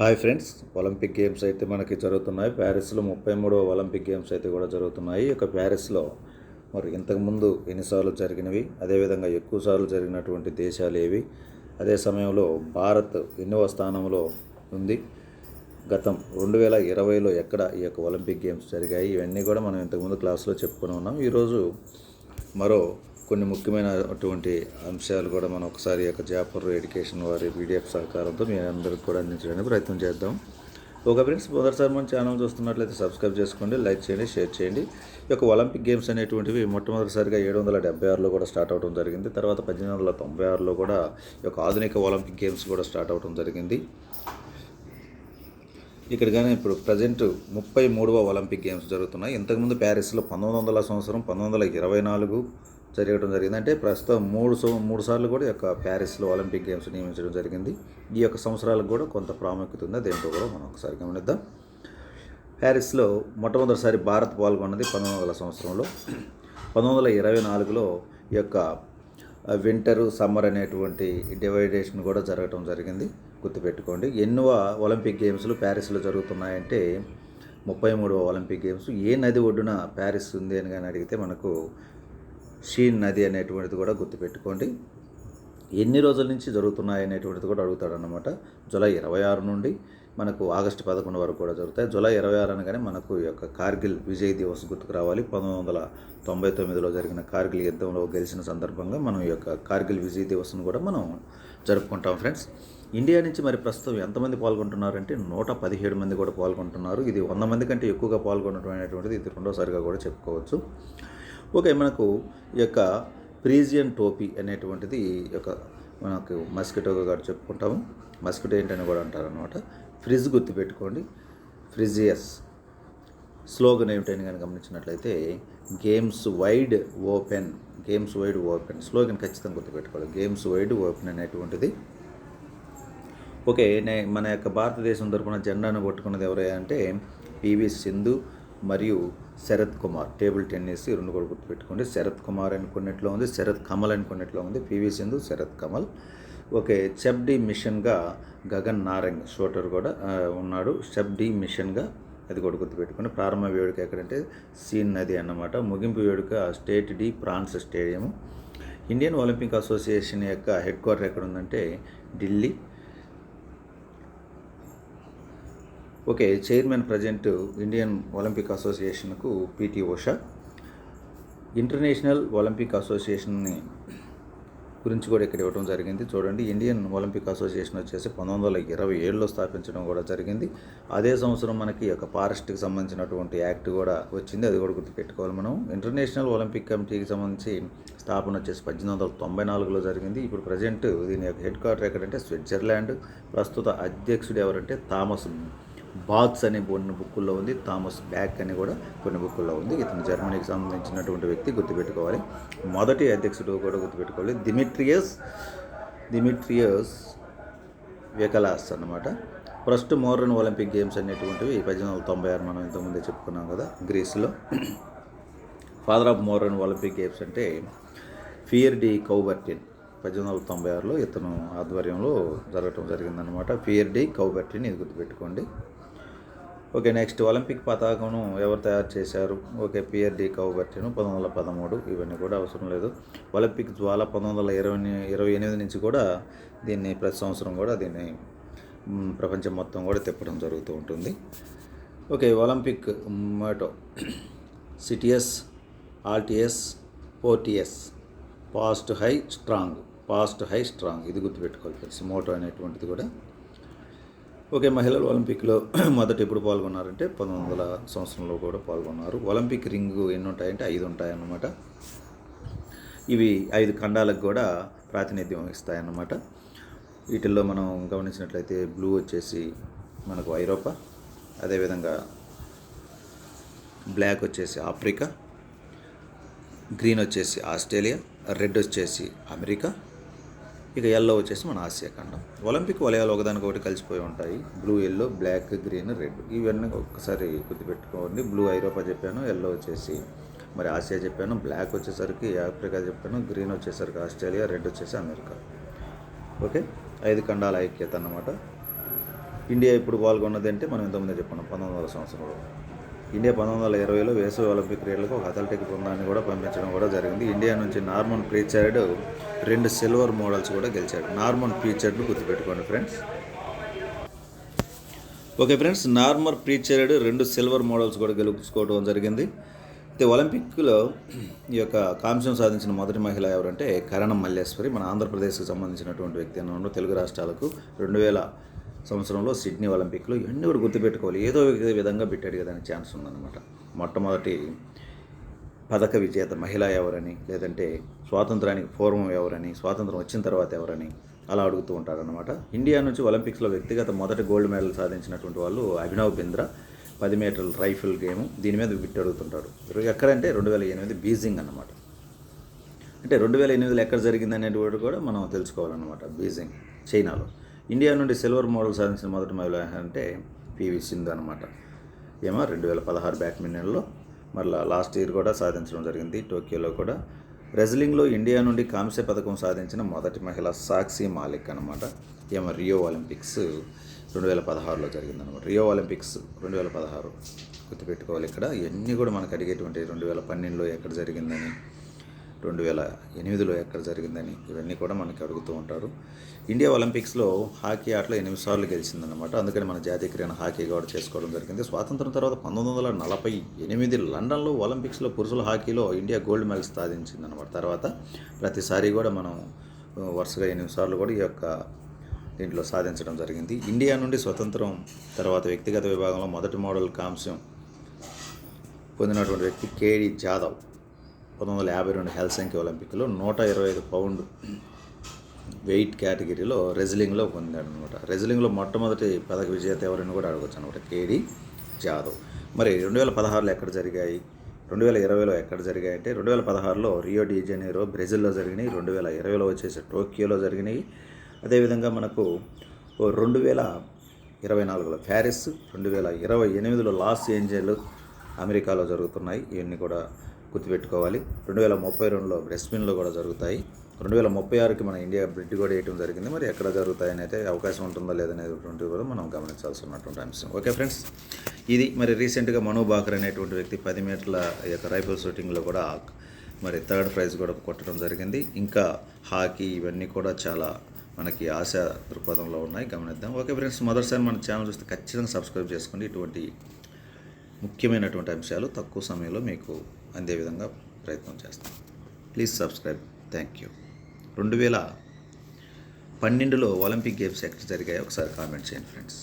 Hi friends Olympic games అయితే మనకి జరుగుతున్నాయి. ప్యారిస్లో ముప్పై మూడవ ఒలింపిక్ గేమ్స్ అయితే కూడా జరుగుతున్నాయి. ఇక ప్యారిస్లో మరి ఇంతకుముందు ఎన్నిసార్లు జరిగినవి అదేవిధంగా ఎక్కువ సార్లు జరిగినటువంటి దేశాలు ఏవి? అదే సమయంలో భారత్ ఎన్నవ స్థానంలో ఉంది. గతం రెండు వేల ఇరవైలో ఎక్కడ ఈ యొక్క ఒలింపిక్ గేమ్స్ జరిగాయి? ఇవన్నీ కూడా మనం ఇంతకుముందు క్లాస్లో చెప్పుకుని ఉన్నాం. ఈరోజు మరో కొన్ని ముఖ్యమైనటువంటి అంశాలు కూడా మనం ఒకసారి యొక్క జాపర్ ఎడ్యుకేషన్ వారి పీడిఎఫ్ సహకారంతో మీ అందరికి కూడా అందించడానికి ప్రయత్నం చేద్దాం. ఒక ఫ్రెండ్స్ మొదటిసారి మన ఛానల్ చూస్తున్నట్లయితే సబ్స్క్రైబ్ చేసుకోండి లైక్ చేయండి షేర్ చేయండి. ఈ యొక్క ఒలింపిక్ గేమ్స్ అనేటువంటివి మొట్టమొదటిసారిగా ఏడు వందల డెబ్బై ఆరులో కూడా స్టార్ట్ అవడం జరిగింది. తర్వాత పద్దెనిమిది వందల తొంభై ఆరులో కూడా ఈ యొక్క ఆధునిక ఒలింపిక్ గేమ్స్ కూడా స్టార్ట్ అవడం జరిగింది. ఇక్కడ కానీ ఇప్పుడు ప్రజెంట్ ముప్పై మూడవ ఒలింపిక్ గేమ్స్ జరుగుతున్నాయి. ఇంతకుముందు ప్యారిస్లో పంతొమ్మిది వందల సంవత్సరం పంతొమ్మిది వందల ఇరవై నాలుగు జరగడం జరిగింది. అంటే ప్రస్తుతం మూడు మూడు సార్లు కూడా ఈ యొక్క ప్యారిస్లో ఒలింపిక్ గేమ్స్ నియమించడం జరిగింది. ఈ యొక్క సంవత్సరాలకు కూడా కొంత ప్రాముఖ్యత ఉంది. దేంతో కూడా మనం ఒకసారి గమనిద్దాం. ప్యారిస్లో మొట్టమొదటిసారి భారత్ పాల్గొన్నది పంతొమ్మిది వందల సంవత్సరంలో. పంతొమ్మిది వందల ఇరవై నాలుగులో ఈ యొక్క వింటరు సమ్మర్ అనేటువంటి డివైడేషన్ కూడా జరగటం జరిగింది. గుర్తుపెట్టుకోండి ఎన్నో ఒలింపిక్ గేమ్స్లు ప్యారిస్లో జరుగుతున్నాయంటే ముప్పై మూడవ ఒలింపిక్ గేమ్స్. ఏ నది ఒడ్డున ప్యారిస్ ఉంది అని కానీ అడిగితే మనకు షీన్ నది అనేటువంటిది కూడా గుర్తుపెట్టుకోండి. ఎన్ని రోజుల నుంచి జరుగుతున్నాయి అనేటువంటిది కూడా అడుగుతాడనమాట జూలై ఇరవై ఆరు నుండి మనకు ఆగస్టు పదకొండు వరకు కూడా జరుగుతాయి. జూలై ఇరవై ఆరు అనగానే మనకు ఈ యొక్క కార్గిల్ విజయ్ దివస్ గుర్తుకు రావాలి. పంతొమ్మిది వందల తొంభై తొమ్మిదిలో జరిగిన కార్గిల్ యుద్ధంలో గెలిచిన సందర్భంగా మనం ఈ యొక్క కార్గిల్ విజయ్ దివస్ను కూడా మనం జరుపుకుంటాం ఫ్రెండ్స్. ఇండియా నుంచి మరి ప్రస్తుతం ఎంతమంది పాల్గొంటున్నారంటే నూట పదిహేడు మంది కూడా పాల్గొంటున్నారు. ఇది వంద మంది కంటే ఎక్కువగా పాల్గొనడం అనేటువంటిది ఇది రెండోసారిగా కూడా చెప్పుకోవచ్చు. ఓకే మనకు ఈ యొక్క ప్రీజియన్ టోపీ అనేటువంటిది ఈ యొక్క మనకు మస్కిటోగా కూడా చెప్పుకుంటాము. మస్కిటో ఏంటని కూడా అంటారు అనమాట ఫ్రిజ్ గుర్తుపెట్టుకోండి. ఫ్రిజియస్ స్లోగన్ ఏమిటని కానీ గమనించినట్లయితే games wide open games wide open slogan ఖచ్చితంగా గుర్తుపెట్టుకోవాలి. గేమ్స్ వైడ్ ఓపెన్ అనేటువంటిది. ఓకే నే మన యొక్క భారతదేశం తరపున జెండాను పట్టుకున్నది ఎవరే అంటే పివి సింధు మరియు శరత్ కుమార్. టేబుల్ టెన్నిస్ ఈ రెండు కూడా గుర్తుపెట్టుకోండి. శరత్ కుమార్ అని కొన్నిట్లో ఉంది శరత్ కమల్ అని కొన్నిట్లో ఉంది P V Sindhu Sharath Kamal. Okay చెబ్డి మిషన్గా గగన్ నారంగ్ షూటర్ కూడా ఉన్నాడు. చెబ్డి మిషన్గా అది కూడా గుర్తుపెట్టుకుని ప్రారంభ వేడుక ఎక్కడంటే సీన్ నది అన్నమాట. ముగింపు వేడుక Stade de France stadium Indian Olympic Association యొక్క హెడ్ క్వార్టర్ ఎక్కడ ఉందంటే Delhi. Okay chairman present Indian Olympic అసోసియేషన్కు P T Usha. International Olympic అసోసియేషన్ని గురించి కూడా ఇక్కడ ఇవ్వడం జరిగింది. చూడండి ఇండియన్ ఒలింపిక్ అసోసియేషన్ వచ్చేసి పంతొమ్మిది వందల ఇరవై ఏడులో స్థాపించడం కూడా జరిగింది. అదే సంవత్సరం మనకి ఒక ఫారెస్ట్కి సంబంధించినటువంటి యాక్ట్ కూడా వచ్చింది. అది కూడా గుర్తుపెట్టుకోవాలి మనం. ఇంటర్నేషనల్ ఒలింపిక్ కమిటీకి సంబంధించి స్థాపన వచ్చేసి పద్దెనిమిది వందల తొంభై నాలుగులో జరిగింది. ఇప్పుడు ప్రజెంట్ దీని యొక్క హెడ్ క్వార్టర్ ఎక్కడంటే స్విట్జర్లాండ్. ప్రస్తుత అధ్యక్షుడు ఎవరంటే థామస్ బాక్స్ అనే కొన్ని బుక్కుల్లో ఉంది థామస్ బ్యాక్ అని కూడా కొన్ని బుక్కుల్లో ఉంది. ఇతను జర్మనీకి సంబంధించినటువంటి వ్యక్తి గుర్తుపెట్టుకోవాలి. మొదటి అధ్యక్షుడు కూడా గుర్తుపెట్టుకోవాలి. దిమిట్రియస్ దిమిట్రియస్ వెకలాస్ అన్నమాట. ఫస్ట్ మోడర్న్ ఒలింపిక్ గేమ్స్ అనేటువంటివి పద్దెనిమిది వందల తొంభై ఆరు మనం ఇంతకుముందే చెప్పుకున్నాం కదా గ్రీస్లో. Father of modern Olympic games అంటే ఫియర్ డి కౌబర్టిన్. పద్దెనిమిది వందల తొంభై ఆరులో ఇతను ఆధ్వర్యంలో జరగటం జరిగిందనమాట ఫియర్ డి ఇది గుర్తుపెట్టుకోండి. ఓకే నెక్స్ట్ ఒలింపిక్ పతాకను ఎవరు తయారు చేశారు? ఓకే పిఆర్డి డి పంతొమ్మిది వందల పదమూడు. ఇవన్నీ కూడా అవసరం లేదు. ఒలింపిక్ జ్వాల పంతొమ్మిది వందల ఇరవై ఇరవై ఎనిమిది నుంచి కూడా దీన్ని ప్రతి సంవత్సరం కూడా దీన్ని ప్రపంచం మొత్తం కూడా తిప్పడం జరుగుతూ ఉంటుంది. Okay Olympic motto. సిటిఎస్ ఆల్టిఎస్ ఫోర్టీఎస్ fast high strong fast high strong. ఇది గుర్తుపెట్టుకోవాలి ఫ్రెండ్స్ మోటో అనేటువంటిది కూడా. ఓకే మహిళలు ఒలింపిక్లో మొదట ఎప్పుడు పాల్గొన్నారంటే పంతొమ్మిది వందల సంవత్సరంలో కూడా పాల్గొన్నారు. ఒలింపిక్ రింగ్ ఎన్ని ఉంటాయంటే ఐదు ఉంటాయన్నమాట. ఇవి ఐదు ఖండాలకు కూడా ప్రాతినిధ్యం వహిస్తాయన్నమాట. వీటిల్లో మనం గమనించినట్లయితే బ్లూ వచ్చేసి మనకు ఐరోపా అదేవిధంగా బ్లాక్ వచ్చేసి ఆఫ్రికా గ్రీన్ వచ్చేసి ఆస్ట్రేలియా రెడ్ వచ్చేసి అమెరికా ఇక ఎల్లో వచ్చేసి మన ఆసియా ఖండం. ఒలింపిక్ వలయాలు ఒకదానికి ఒకటి కలిసిపోయి ఉంటాయి. Blue yellow black green red ఇవన్నీ ఒక్కసారి గుర్తుపెట్టుకోండి. బ్లూ ఐరోపా చెప్పాను ఎల్లో వచ్చేసి మరి ఆసియా చెప్పాను బ్లాక్ వచ్చేసరికి ఆఫ్రికా చెప్పాను గ్రీన్ వచ్చేసరికి ఆస్ట్రేలియా రెడ్ వచ్చేసి అమెరికా. ఓకే ఐదు ఖండాల ఐక్యత అన్నమాట. ఇండియా ఇప్పుడు పాల్గొన్నది అంటే మనం ఇంతకుముందే చెప్పాను పంతొమ్మిది వందల సంవత్సరంలో. ఇండియా పంతొమ్మిది వందల ఇరవైలో వేసవి ఒలింపిక్ క్రీడలకు ఒక అథ్లెటిక్ బృందాన్ని కూడా పంపించడం కూడా జరిగింది. ఇండియా నుంచి నార్మన్ ప్రీచర్డ్ రెండు సిల్వర్ మోడల్స్ కూడా గెలిచాడు. నార్మన్ ప్రీచర్డ్ గుర్తుపెట్టుకోండి friends. Okay friends Norman Pritchard రెండు సిల్వర్ మోడల్స్ కూడా గెలుచుకోవడం జరిగింది. అయితే ఒలింపిక్లో ఈ యొక్క కాంస్యం సాధించిన మొదటి మహిళ ఎవరంటే కరణం మల్లేశ్వరి. మన ఆంధ్రప్రదేశ్కి సంబంధించినటువంటి వ్యక్తి అన్న తెలుగు రాష్ట్రాలకు రెండు వేల సంవత్సరంలో సిడ్నీ ఒలింపిక్లో ఇవన్నీ కూడా గుర్తుపెట్టుకోవాలి. ఏదో విధంగా బిట్టాడు కదా ఛాన్స్ ఉందన్నమాట. మొట్టమొదటి పథక విజేత మహిళ ఎవరని లేదంటే స్వాతంత్రానికి పూర్వం ఎవరని స్వాతంత్రం వచ్చిన తర్వాత ఎవరని అలా అడుగుతూ ఉంటారనమాట ఇండియా నుంచి ఒలింపిక్స్లో వ్యక్తిగత మొదటి గోల్డ్ మెడల్ సాధించినటువంటి వాళ్ళు అభినవ్ బింద్రా పది మీటర్ల రైఫిల్ గేమ్ దీని మీద బిట్ అడుగుతుంటారు. ఎక్కడంటే రెండు వేల ఎనిమిది బీజింగ్ అన్నమాట. అంటే రెండు వేల ఎనిమిదిలో ఎక్కడ జరిగింది అనేటువంటి కూడా మనం తెలుసుకోవాలన్నమాట బీజింగ్ చైనాలో. ఇండియా నుండి సిల్వర్ మోడల్ సాధించిన మొదటి మహిళ అంటే పివి సింధు అనమాట ఏమో రెండు వేల పదహారు బ్యాడ్మింటన్లో మరలా లాస్ట్ ఇయర్ కూడా సాధించడం జరిగింది. టోక్యోలో కూడా రెజ్లింగ్లో ఇండియా నుండి కాంస్య పథకం సాధించిన మొదటి మహిళ సాక్షి మాలిక్ అనమాట ఏమో రియో ఒలింపిక్స్ రెండు వేల పదహారులో జరిగిందనమాట రియో ఒలింపిక్స్ రెండు వేల పదహారు గుర్తుపెట్టుకోవాలి ఇక్కడ. ఇవన్నీ కూడా మనకు అడిగేటువంటి రెండు వేల పన్నెండులో ఎక్కడ జరిగిందని రెండు వేల ఎనిమిదిలో ఎక్కడ జరిగిందని ఇవన్నీ కూడా మనకి అడుగుతూ ఉంటారు. ఇండియా ఒలింపిక్స్లో హాకీ ఆటలో ఎనిమిది సార్లు గెలిచిందనమాట అందుకని మన జాతీయ క్రీడ హాకీ కూడా చేసుకోవడం జరిగింది. స్వాతంత్రం తర్వాత పంతొమ్మిది వందల నలభై ఎనిమిది లండన్లో ఒలింపిక్స్లో పురుషుల హాకీలో ఇండియా గోల్డ్ మెడల్ సాధించిందనమాట తర్వాత ప్రతిసారి కూడా మనం వరుసగా ఎనిమిది సార్లు కూడా ఈ యొక్క దీంట్లో సాధించడం జరిగింది. ఇండియా నుండి స్వతంత్రం తర్వాత వ్యక్తిగత విభాగంలో మొదటి మోడల్ కాంస్యం పొందినటువంటి వ్యక్తి కేడి జాదవ్. పంతొమ్మిది వందల యాభై రెండు హెల్సంకి ఒలింపిక్లో నూట ఇరవై ఐదు పౌండ్ వెయిట్ కేటగిరీలో రెజ్లింగ్లో పొందాడు అనమాట రెజ్లింగ్లో మొట్టమొదటి పదక విజేత ఎవరిని కూడా అడగచ్చు అనమాట కేడి జాదవ్. మరి రెండు వేల పదహారులో ఎక్కడ జరిగాయి? రెండు వేల ఇరవైలో ఎక్కడ జరిగాయి అంటే రెండు వేల పదహారులో రియో డిజెనీరో బ్రెజిల్లో జరిగినాయి. రెండు వేల ఇరవైలో వచ్చేసి టోక్యోలో జరిగినాయి. అదేవిధంగా మనకు ఓ రెండు వేల ఇరవై నాలుగులో ప్యారిస్ రెండు వేల ఇరవై ఎనిమిదిలో లాస్ ఏంజల్ అమెరికాలో జరుగుతున్నాయి. ఇవన్నీ కూడా గుర్తుపెట్టుకోవాలి. రెండు వేల ముప్పై రెండులో బ్రెస్మిన్లో కూడా జరుగుతాయి. రెండు వేల ముప్పై ఆరుకి మన ఇండియా బ్రిడ్ కూడా వేయటం జరిగింది. మరి ఎక్కడ జరుగుతాయని అయితే అవకాశం ఉంటుందా లేదనేటువంటిది కూడా మనం గమనించాల్సి ఉన్నటువంటి అంశం. ఓకే ఫ్రెండ్స్ ఇది మరి రీసెంట్గా మనోబాకర్ అనేటువంటి వ్యక్తి పది మీటర్ల యొక్క రైఫిల్ షూటింగ్లో కూడా మరి థర్డ్ ప్రైజ్ కూడా కొట్టడం జరిగింది. ఇంకా హాకీ ఇవన్నీ కూడా చాలా మనకి ఆశ దృక్పథంలో ఉన్నాయి. గమనిద్దాం. ఓకే ఫ్రెండ్స్ మొదటిసారి మన ఛానల్ చూస్తే ఖచ్చితంగా సబ్స్క్రైబ్ చేసుకోండి. ఇటువంటి ముఖ్యమైనటువంటి అంశాలు తక్కువ సమయంలో మీకు అందే విధంగా ప్రయత్నం చేస్తాం. ప్లీజ్ సబ్స్క్రైబ్ థ్యాంక్ యూ రెండు వేల పన్నెండులో ఒలింపిక్ గేమ్స్ ఎక్కడ జరిగాయో ఒకసారి కామెంట్ చేయండి ఫ్రెండ్స్